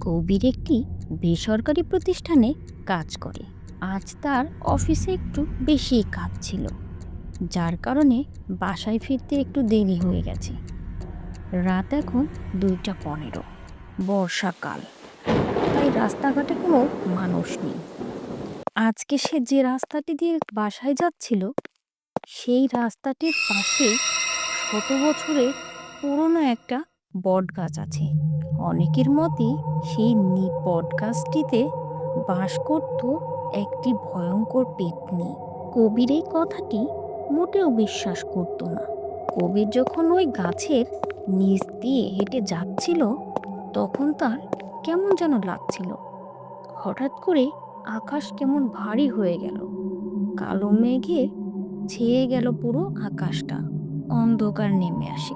কবির একটি বেসরকারি প্রতিষ্ঠানে কাজ করে। আজ তার অফিসে একটু বেশি কাজ ছিল, যার কারণে বাসায় ফিরতে একটু দেরি হয়ে গেছে। রাত এখন দুইটা পনেরো, বর্ষাকাল, তাই রাস্তাঘাটে কোনো মানুষ নেই। আজকে সে যে রাস্তাটি দিয়ে বাসায় যাচ্ছিল, সেই রাস্তাটির পাশে শত বছরের পুরনো একটা বট গাছ আছে। অনেকের মতে সেই নি- বট গাছটিতে বাস করত একটি ভয়ঙ্কর পেতনি কবির এই কথাটি মোটেও বিশ্বাস করতো না। কবির যখন ওই গাছের নিচ দিয়ে হেঁটে যাচ্ছিল, তখন তার কেমন যেন লাগছিল। হঠাৎ করে আকাশ কেমন ভারী হয়ে গেল। কালো মেঘে ছেয়ে গেল পুরো আকাশটা। অন্ধকার নেমে আসে।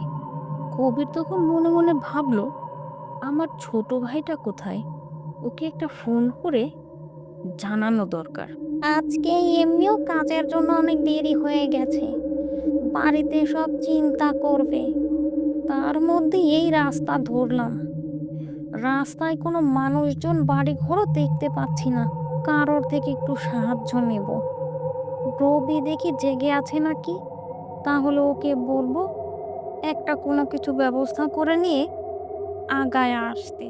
কবির তখন মনে মনে ভাবলো আমার ছোট ভাইটা কোথায়? ওকে একটা ফোন করে জানানো দরকার। আজকে এমনিও কাজের জন্য অনেক দেরি হয়ে গেছে। বাড়িতে সব চিন্তা করবে। তার মধ্যে এই রাস্তা ধরলাম। রাস্তায় কোনো মানুষজন বাড়ি ঘরও দেখতে পাচ্ছি না। কারোর থেকে একটু সাহায্য নেব। রবি দেখি জেগে আছে নাকি? তাহলে ওকে বলব, একটা কোনো কিছু ব্যবস্থা করে নিয়ে আগায় আসতে।